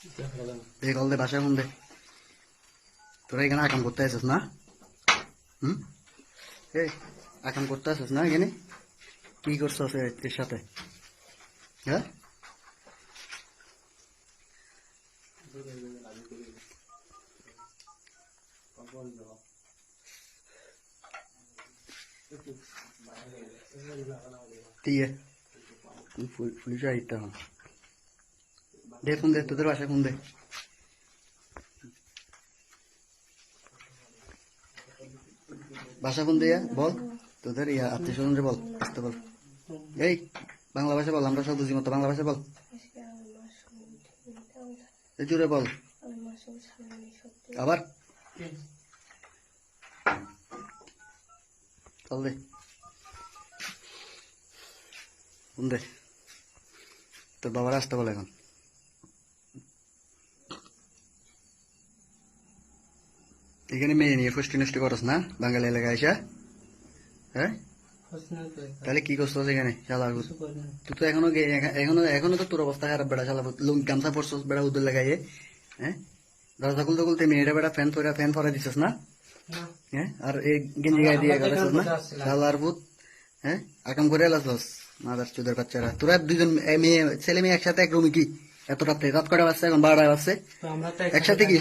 Call দে বাসায় phone দে তোরা এখানে আকাম করতে আসিস না হুম এই আকাম করতে আসিস না এখানে কি করছস এর সাথে হ্যাঁ ঠিক আছে পুলিশ আইতে এখন দে ফোন দে, তোদের বাসায় ফোন দে। ভাষা ফোন দিয়া বল। তোদের ইয়া, আত্মীয় স্বজনরে বল, আসতে বল। এই, বাংলা ভাষা বল, আমরা সব বুঝি মতো, বাংলা ভাষা বল। জোরে বল। আবার। চল দে। দে। তোর বাবার আসতে বল এখন। এখানে মেয়ে নিয়ে ফুষ্টি নষ্টি করস না বাঙালি এলাকায় এসে? হ্যাঁ? তাহলে কি করছ এখানে ভূত? তুই তো এখনও এখনও এখনও তো তোর অবস্থা খারাপ বেড়া শালা গামছা পরছস বেড়া উদর লাগাইয়ে হ্যাঁ? দরজা খুলতে খুলতে মেয়েটা বেড়া ফ্যান পরে ফ্যান পরে দিছিস না? হ্যাঁ? আর এই গেঞ্জি গায়ে দিয়ে না? শালার ভূত হ্যাঁ? আকাম করে মাদার চুদের বাচ্চারা। তোরা দুজন মেয়ে ছেলে মেয়ে একসাথে এক রুমে কি? এত রাত্রে? রাত কটা বাজছে? এখন বারোটা বাজছে। একসাথে কি?